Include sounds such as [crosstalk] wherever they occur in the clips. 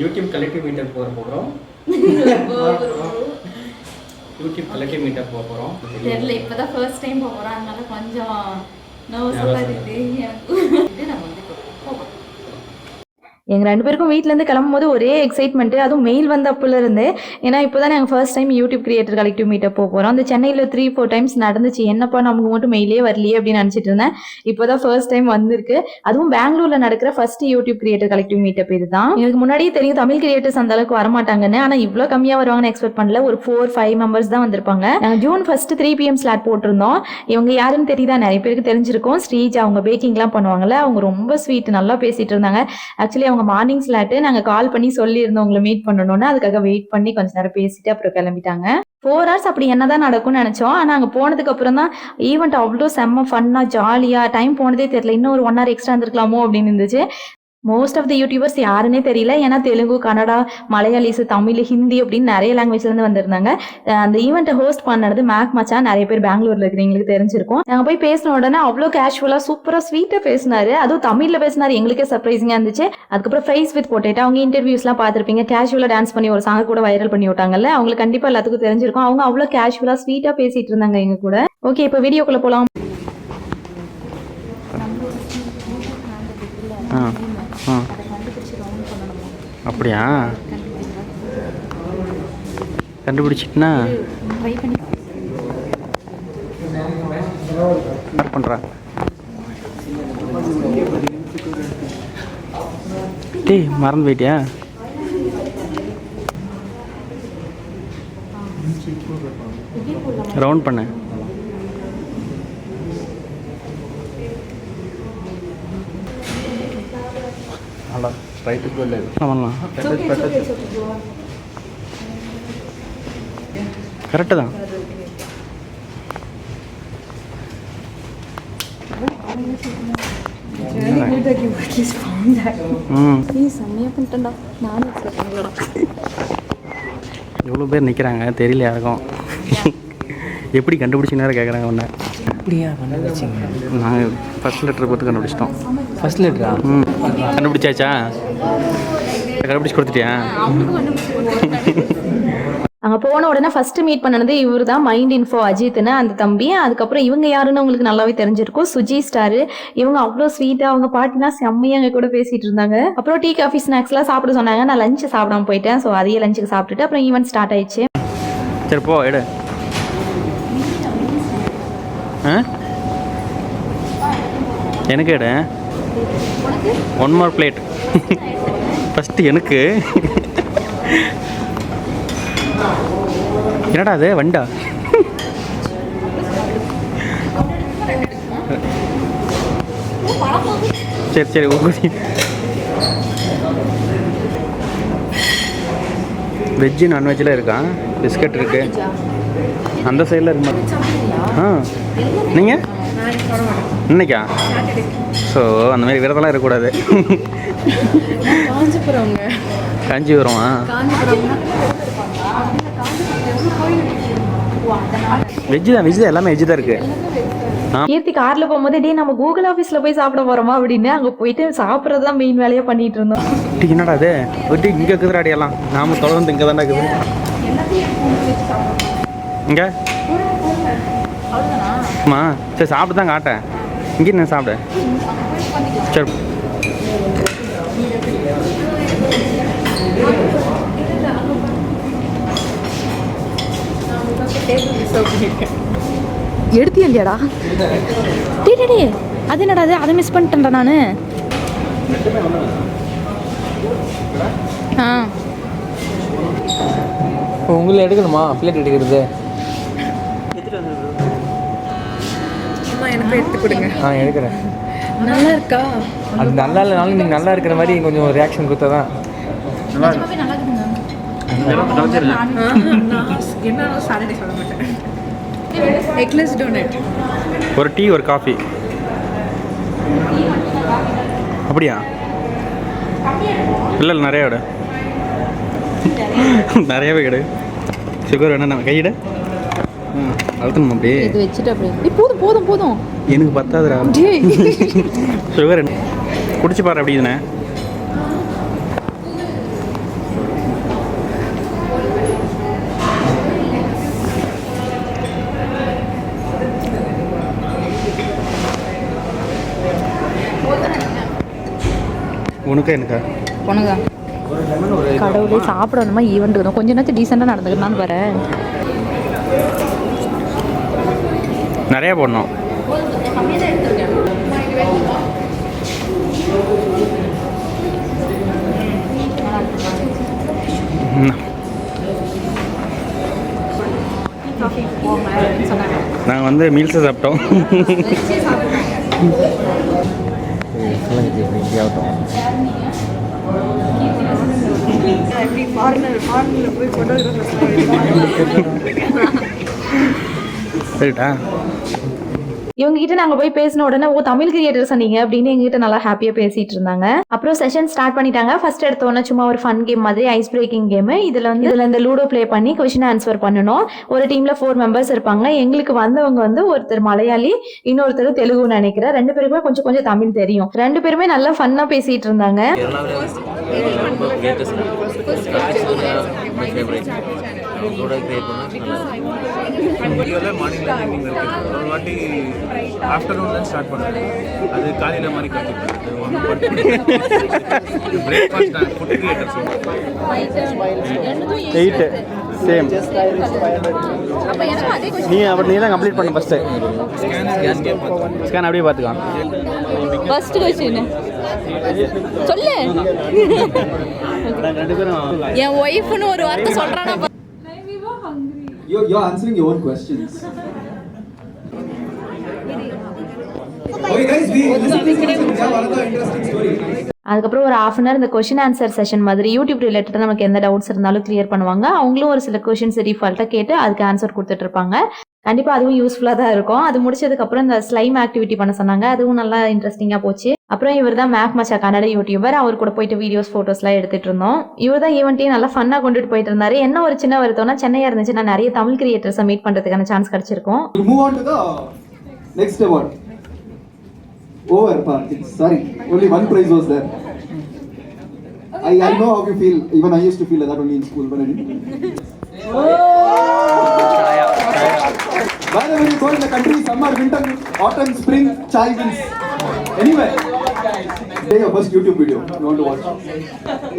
YouTube collective meetup போகிற போகிறோம் YouTube collective meetup போக போகிறோம் தெரியல இப்பதான் ஃபர்ஸ்ட் டைம் போறோம். அதனால கொஞ்சம் நர்வஸா இருக்கு எனக்கு இது நம்ம வந்து இப்போ போகலாம் எங்கள் ரெண்டு பேருக்கும் வீட்டிலேருந்து கிளம்பும் போது ஒரே எக்ஸைட்மெண்ட்டு அதுவும் மெயில் வந்த அப்போல இருந்து. ஏன்னா இப்போ தான் நாங்கள் first time YouTube creator collective meetup போக போகிறோம் அந்த சென்னையில் த்ரீ ஃபோர் டைம்ஸ் நடந்துச்சு. என்னப்பா நமக்கு மட்டும் மெயிலே வரலையே அப்படின்னு நினச்சிட்டு இருந்தேன். இப்போ தான் ஃபர்ஸ்ட் டைம் வந்திருக்கு. அதுவும் பெங்களூரில் நடக்கிற first YouTube creator collective meetup இதுதான். எனக்கு முன்னாடியே தெரியும் தமிழ் கிரியேட்டர்ஸ் அந்த அளவுக்கு வரமாட்டாங்கன்னு. ஆனால் இவ்வளோ கம்மியாக வருவாங்கன்னு எக்ஸ்பெக்ட் பண்ணல. ஒரு ஃபோர் ஃபைவ் மெம்பர்ஸ் தான் வந்திருப்பாங்க. நாங்கள் June first three PM slot போட்டிருந்தோம். இவங்க யாருன்னு தெரியுதா? நிறைய பேருக்கு தெரிஞ்சிருக்கும். ஸ்ரீஜ் அவங்க பேக்கிங்லாம் பண்ணுவாங்கல்ல. அவங்க ரொம்ப ஸ்வீட் நல்லா பேசிட்டு இருந்தாங்க. ஆக்சுவலி அவங்க மார்னிங் ஸ்லாட்டு நாங்கள் கால் பண்ணி சொல்லியிருந்தோம். உங்களை மீட் பண்ணணும்னு. அதுக்காக வெயிட் பண்ணி கொஞ்ச நேரம் பேசிட்டு அப்புறம் கிளம்பிட்டாங்க. ஃபோர் ஹவர்ஸ் அப்படி என்னதான் நடக்கும்னு நினச்சோம். ஆனால் அங்கே போனதுக்கு அப்புறம் தான் ஈவெண்ட் அவ்வளோ செம்ம ஃபன்னாக ஜாலியாக டைம் போனதே தெரியல. இன்னும் ஒரு ஒன் ஹவர் எக்ஸ்ட்ரா இருந்திருக்கலாமோ அப்படின்னு இருந்துச்சு. மோஸ்ட் ஆஃப் த யூடியூபர்ஸ் யாருன்னே தெரியல. ஏன்னா தெலுங்கு கன்னடா மலையாளிஸ் தமிழ் ஹிந்தி அப்படின்னு நிறைய லாங்குவேஜ்லேருந்து வந்திருந்தாங்க. அந்த ஈவெண்ட்டை ஹோஸ்ட் பண்ணது மேக் மச்சான். நிறைய பேர் பெங்களூர்ல இருக்கிறவங்களுக்கு தெரிஞ்சிருக்கும். நாங்கள் போய் பேசின உடனே அவ்வளோ கேஷுவலாக சூப்பராக ஸ்வீட்டாக பேசினாரு. அதுவும் தமிழில் பேசினாரு. எங்களுக்கே சர்ப்ரைசிங்காக இருந்துச்சு. அதுக்கப்புறம் ஃப்ரைஸ் வித் போட்டேட்டா அவங்க இன்டர்வியூஸ்லாம் பார்த்துருப்பீங்க. கேஷுவலாக டான்ஸ் பண்ணி ஒரு சாங் கூட வைரல் பண்ணி விட்டாங்கல்ல. அவங்களுக்கு கண்டிப்பாக எல்லாத்துக்கும் தெரிஞ்சிருக்கும். அவங்க அவ்வளோ கேஷுவலாக ஸ்வீட்டாக பேசிட்டு இருந்தாங்க எங்க கூட. ஓகே இப்போ வீடியோக்குள்ளே போகலாம் ஆ. ஆ. அப்படியா? கண்டுபிடிச்சிட்டுனா? ட்ரை பண்ணி யார் பண்ணுறா டேய் மறந்து போயிட்டியா? ரவுண்ட் பண்ணு. అలా రైట్కి వెళ్ళలేదు பண்ணலாம் கரெக்டு தான் [laughs] ம் செம்மையா பண்ணிட்டேன்டா நானும் எக்ஸ்பெக்ட் பண்ணலடா எவ்வளோ பேர் நிற்கிறாங்க தெரியல யாருக்கும் எப்படி கண்டுபிடிச்சி நேரம் கேட்குறாங்க உன்னை அப்படியா பண்ண வச்சிங்க நாங்கள் ஃபர்ஸ்ட் லெட்டர் போட்டு கண்டுபிடிச்சிட்டோம் ஃபர்ஸ்ட் லெட்டரா ம் கண்டுபிடிச்சாச்சா? கண்டுபிடிச்சி கொடுத்துட்டியா? அங்கே போன உடனே ஃபர்ஸ்ட் மீட் பண்ணது இவர் தான் மைண்ட் இன்ஃபோ அஜித்னு அந்த தம்பி. அதுக்கப்புறம் இவங்க யாருன்னு உங்களுக்கு நல்லாவே தெரிஞ்சிருக்கும். சுஜி ஸ்டார் இவங்க அவ்வளோ ஸ்வீட்டாக அவங்க பாட்டினா செம்மையாக எங்க கூட பேசிட்டு இருந்தாங்க. அப்புறம் டீ காஃபி ஸ்நாக்ஸ்லாம் சாப்பிட சொன்னாங்க. நான் லஞ்ச் சாப்பிடாம போயிட்டேன். ஸோ அதையே லஞ்சுக்கு சாப்பிட்டுட்டு அப்புறம் ஈவெண்ட் ஸ்டார்ட் ஆயிடுச்சு. சரி போ எடு. எனக்கு எடு. ஒன் மோர் பிளேட் ஃபஸ்ட்டு எனக்கு. என்னடா அது வண்டா? சரி சரி உங்களுக்கு வெஜ்ஜு நான்வெஜ்லாம் இருக்கா? பிஸ்கட் இருக்கு. அந்த சைடில் இருக்கு. ஆ. நீங்கள் இன்னைக்கா? ஸோ அந்த மாதிரி விரதம்லாம் இருக்கக்கூடாது. காஞ்சிபுரம்ங்க. காஞ்சிபுரம்? வெஜ்ஜு தான் வெஜ்ஜு தான் எல்லாமே வெஜ்ஜு தான் இருக்குது கீர்த்தி கார்ல போகும்போது டே நம்ம கூகுள் ஆஃபீஸ்ல போய் சாப்பிட போறோமா? அப்படின்னு அங்க போயிட்டு சாப்பிட்றது தான் மெயின் வேலையா பண்ணிட்டு இருந்தோம். என்னடா அது ஒரு டீ இங்கே இருக்குதுடா அடியெல்லாம் நாம தொடர்ந்து இங்கே தானே இருக்குது. இங்கே? அம்மா சரி சாப்பிட்டு தான் காட்டேன். இங்கே நான் சாப்பிடு? சரி. எடுத்தியா இல்லையாடா டே டே டே அது என்னடா அது அதை மிஸ் பண்ணிட்டேன்டா நான். ஆ. உங்களை எடுக்கணுமா? பிளேட் எடுக்கிறது. எடுத்து கொடுங்க. ஆ எடுக்கிறேன். நல்லா இருக்கா அது நல்லா இல்லைனாலும் நீங்கள் நல்லா இருக்கிற மாதிரி கொஞ்சம் ரியாக்ஷன் கொடுத்தா தான் நல்லா இருக்குங்க எக்லெஸ் டோனட் ஒரு டீ ஒரு காஃபி. அப்படியா? இல்லை இல்லை நிறையா விட. நிறையவே எடு சுகர் வேணா நம்ம கையிட. அழுத்தணும் அப்படியே இது வச்சுட்டு அப்படியே. போதும் போதும் போதும். எனக்கு பத்தாதுடா. சுகர் குடிச்சு பாரு அப்படிதுண்ணே உனக்கா எனக்கா உனக்கா? கடவுளே சாப்பிடணுமா? ஈவெண்ட் கொஞ்ச நேரத்து டீசெண்டாக நடந்துக்கணும்னு பாரு. நிறைய போடணும். நாங்கள் வந்து மீல்ஸை சாப்பிட்டோம் [laughs] சரிட்டா இவங்க கிட்ட நாங்க போய் பேசின உடனே ஓ தமிழ் கிரியேட்டர் சொன்னீங்க அப்படின்னு எங்ககிட்ட நல்லா ஹாப்பியா பேசிட்டு இருந்தாங்க. அப்புறம் செஷன் ஸ்டார்ட் பண்ணிட்டாங்க. ஃபர்ஸ்ட் எடுத்த உடனே சும்மா ஒரு ஃபன் கேம் மாதிரி ஐஸ் பிரேக்கிங் கேம் இதுல வந்து இதுல இந்த லூடோ ப்ளே பண்ணி கொஸ்டின் ஆன்சர் பண்ணணும். ஒரு டீம்ல ஃபோர் மெம்பர்ஸ் இருப்பாங்க. எங்களுக்கு வந்தவங்க வந்து ஒருத்தர் மலையாளி இன்னொருத்தர் தெலுங்கு நினைக்கிறேன். ரெண்டு பேருமே கொஞ்சம் கொஞ்சம் தமிழ் தெரியும். ரெண்டு பேருமே நல்லா ஃபன்னா பேசிட்டு இருந்தாங்க. வீடியோவில் மார்னிங்ல ஈவினிங் இருக்கு ஒரு வாட்டி ஆஃப்டர்நூன்ல ஸ்டார்ட் பண்ணுறேன் அது காலையில மாதிரி கற்றுப்பேன் பிரேக்ஃபாஸ்ட் நான் ஃபுட் கிரியேட்டர் எயிட்டு சேம் நீ அப்படி நீ தான் கம்ப்ளீட் பண்ண ஃபஸ்ட்டு ஸ்கேன் அப்படியே பார்த்துக்கலாம். ஃபர்ஸ்ட் கொஸ்டின் சொல்லு. ரெண்டு பேரும் என் ஒய்ஃப்னு ஒரு வார்த்தை சொல்றானா. You're, you're answering your own questions. okay, guys, we listen, listen, listen. We have another interesting story. அதுக்கப்புறம் ஒரு ஹாஃப் அன் ஹவர் இந்த கொஷின் ஆன்சர் செஷன் மாதிரி யூடியூப் ரிலேட்டடாக நமக்கு எந்த டவுட்ஸ் இருந்தாலும் கிளியர் பண்ணுவாங்க அவங்களும் ஒரு சில கொஷின்ஸ் ரீஃபால்ட்டாக கேட்டு அதுக்கு ஆன்சர் கொடுத்துட்டு இருப்பாங்க கண்டிப்பாக அதுவும் யூஸ்ஃபுல்லாக தான் இருக்கும் அது முடிச்சதுக்கப்புறம் இந்த ஸ்லைம் ஆக்டிவிட்டி பண்ண சொன்னாங்க அதுவும் நல்லா இன்ட்ரெஸ்டிங்காக போச்சு அப்புறம் இவர் தான் மேக் மச்சா கன்னட யூடியூபர் அவர் கூட போயிட்டு வீடியோஸ் ஃபோட்டோஸ்லாம் எடுத்துகிட்டு இருந்தோம் இவர் தான் ஈவெண்ட்டையும் நல்லா ஃபன்னாக கொண்டுட்டு போயிட்டு இருந்தாரு என்ன ஒரு சின்ன வருத்தம்னா சென்னையாக இருந்துச்சு நான் நிறைய தமிழ் கிரியேட்டர்ஸை மீட் பண்ணுறதுக்கான சான்ஸ் கிடச்சிருக்கும் next award over party sorry only one prize was there I I know how you feel even I used to feel that only in school but I By the way, you go in the country, summer, winter, autumn, spring, child. Anyway. play your first YouTube video you want to watch.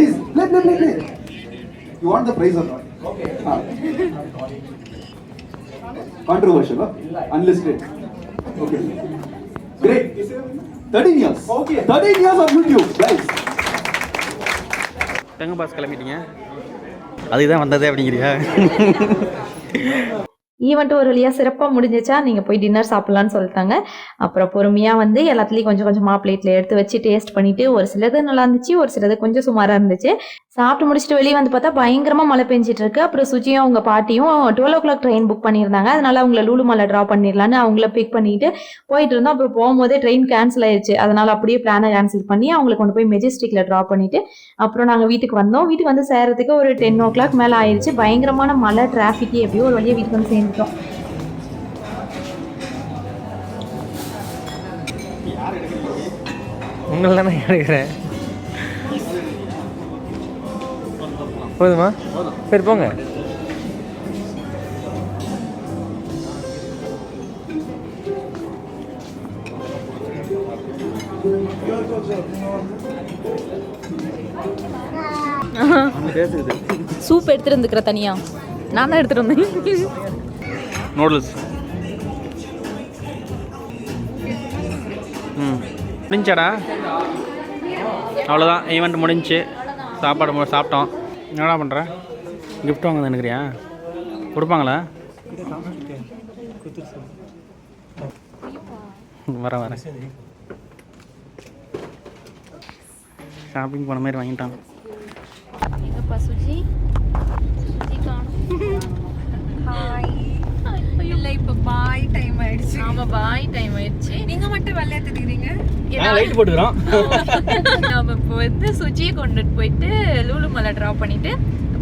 Is play, play, play, play. You want the prize or not? Okay. Controversial, huh? Unlisted. Okay. Great. 13 years. Okay. 13 years of YouTube, guys. தங்க pass கிளம்பிட்டீங்க அதுக்கு தான் வந்ததே அப்படிங்கிறியா event ஒரு வழியாக சிறப்பாக முடிஞ்சிச்சா நீங்கள் போய் டின்னர் சாப்பிட்லான்னு சொல்லிட்டாங்க. அப்புறம் பொறுமையாக வந்து எல்லாத்துலேயும் கொஞ்சம் கொஞ்சமாக பிளேட்டில் எடுத்து வச்சு டேஸ்ட் பண்ணிவிட்டு ஒரு சிலது நல்லா இருந்துச்சு ஒரு சிலது கொஞ்சம் சுமாராக இருந்துச்சு. சாப்பிட்டு முடிச்சுட்டு வெளியே வந்து பார்த்தா பயங்கரமாக மழை பெஞ்சிட்டு இருக்கு. அப்புறம் சுஜியும் அவங்க பாட்டியும் twelve o'clock train book பண்ணியிருந்தாங்க. அதனால அவங்கள லூலு மலை ட்ரா பண்ணிடலான்னு அவங்கள பிக் பண்ணிட்டு போயிட்டு இருந்தோம். அப்புறம் போகும்போதே ட்ரெயின் கேன்சல் ஆயிடுச்சு அதனால அப்படியே பிளானை கேன்சல் பண்ணி அவங்களை கொண்டு போய் மெஜஸ்டிக்கில் ட்ரா பண்ணிட்டு அப்புறம் நாங்கள் வீட்டுக்கு வந்தோம். வீட்டுக்கு வந்து சேர்றதுக்கு ஒரு டென் ஓ கிளாக் மேலே ஆயிடுச்சு பயங்கரமான மழை டிராஃபிக் எப்படியோ ஒரு வழியாக வீட்டுக்கு வந்து சேர்ந்துட்டோம் உங்களை தானே எடுக்கிறேன். போதுமா? சரி போங்க. சூப் எடுத்துட்டு வந்துக்கிற தனியா. நான் தான் எடுத்துட்டு வந்தேன். நூடுல்ஸ். ம். முடிஞ்சாடா? அவ்வளோதான் ஈவெண்ட் முடிஞ்சு. சாப்பாடு சாப்பிட்டோம். என்னடா பண்ணுற கிஃப்ட் வாங்க நினைக்கிறியா? கொடுப்பாங்களா? வரேன் வரேன் ஷாப்பிங் போன மாதிரி வாங்கிட்டான். எங்கப்பா சுஜி சுஜி காணும் இல்ல இப்ப பாய் டைம் ஆயிடுச்சு. ஆமா பாய் டைம் ஆயிடுச்சு. நீங்க மட்டும் வெள்ளையா தெரியுறீங்க லைட் போட்டுக்கிறோம். [laughs] நாம இப்போ வந்து சுஜியை கொண்டுட்டு போயிட்டு லூலு மலை ட்ரா பண்ணிட்டு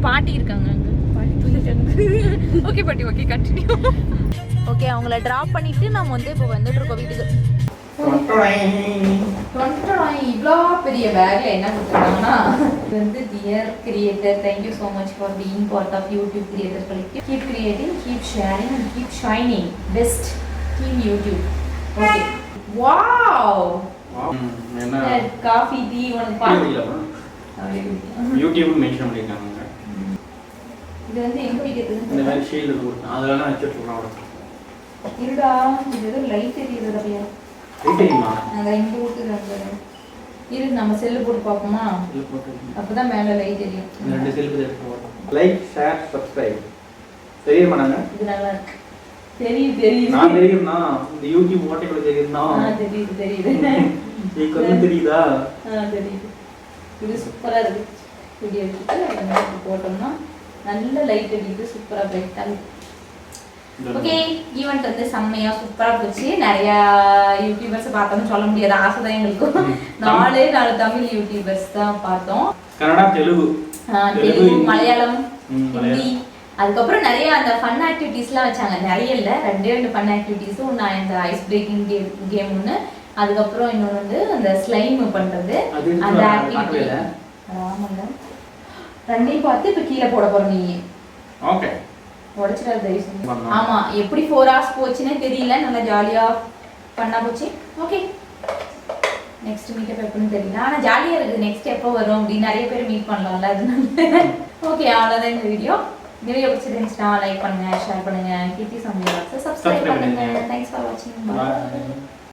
பாட்டி இருக்காங்க அங்க. ஓகே பாட்டி ஓகே கண்டினியூ ஓகே அவங்கள ட்ராப் பண்ணிட்டு நாம வந்து இப்போ வந்துட்டு இருக்கோம் வீட்டுக்கு. இவ்வளோ பெரிய பேக்ல என்ன கொடுத்துருக்காங்கன்னா இது வந்து dear creator thank you so much for being part of YouTube creator collective keep creating keep sharing and keep shining best team YouTube okay wow coffee tea உனக்கு யூடியூப் [laughs] மென்ஷன் இது வந்து எங்க இந்த வைக்கிறது மாதிரி ஷீல்டு கொடுத்தேன். அதெல்லாம் நான் வச்சுட்டு அவட இருடா இது ஏதோ லைட் எரியுது அப்படியா தெரியுமா இரு நம்ம செல்லு போட்டு பார்ப்போமா? அப்பதான் மேல லைட் இந்த ரெண்டு எடுத்து லைக் ஷேர் சப்ஸ்கிரைப் தெரியுமா நாங்க இது நல்லா இருக்கு. தெரியுது தெரியுது. நான் தெரியும்னா இந்த யூடியூப் ஓட்டைக்குள்ள தெரியும்னா. தெரியுது தெரியுது. நீக்கு வந்து தெரியுதா? தெரியுது. இது சூப்பரா இருக்கு. இப்படி எடுத்துட்டு போட்டோம்னா நல்ல லைட் அடிக்குது சூப்பரா பிரைட்டா ஓகே ஈவெண்ட் வந்து செம்மையா சூப்பரா போச்சு. நிறைய யூடியூபர்ஸ் பார்த்தோம்னு சொல்ல முடியாது. ஆசை தான் எங்களுக்கும் நாலே நாலு தமிழ் யூடியூபர்ஸ் தான் பார்த்தோம். கன்னடா தெலுங்கு. தெலுங்கு. மலையாளம் ஹிந்தி அதுக்கப்புறம் நிறைய அந்த ஃபன் ஆக்டிவிட்டீஸ்லாம் வச்சாங்க. நிறைய இல்லை. ரெண்டே ரெண்டு ஃபன் ஆக்டிவிட்டீஸும் நான் இந்த ஐஸ் பிரேக்கிங் கேம் கேம் ஒன்று அதுக்கப்புறம் இன்னொன்று வந்து அந்த ஸ்லைம் பண்ணுறது அது அந்த ஆக்டிவிட்டி. ஆமாங்க. ரெண்டையும் பார்த்து இப்போ கீழே போட போகிற நீ ஓகே உடச்சிடாது தயவு செஞ்சு. பண்ணலாம். ஆமா. எப்படி ஃபோர் ஹவர்ஸ் போச்சுன்னே தெரியல நல்லா ஜாலியா பண்ணா போச்சு. ஓகே நெக்ஸ்ட் மீட்டப் எப்போன்னு தெரியல. ஆனா ஜாலியா இருக்குது. நெக்ஸ்ட் எப்போ வரும் அப்படின்னு நிறைய பேர் மீட் பண்ணலாம்ல அதனால. ஓகே அவ்வளோதான் இந்த வீடியோ வீடியோ பிடிச்சிருந்துச்சுன்னா லைக் பண்ணுங்க ஷேர் பண்ணுங்க. கீர்த்தி சமையல் சப்ஸ்கிரைப் பண்ணுங்க. தேங்க்ஸ் ஃபார் வாட்சிங்.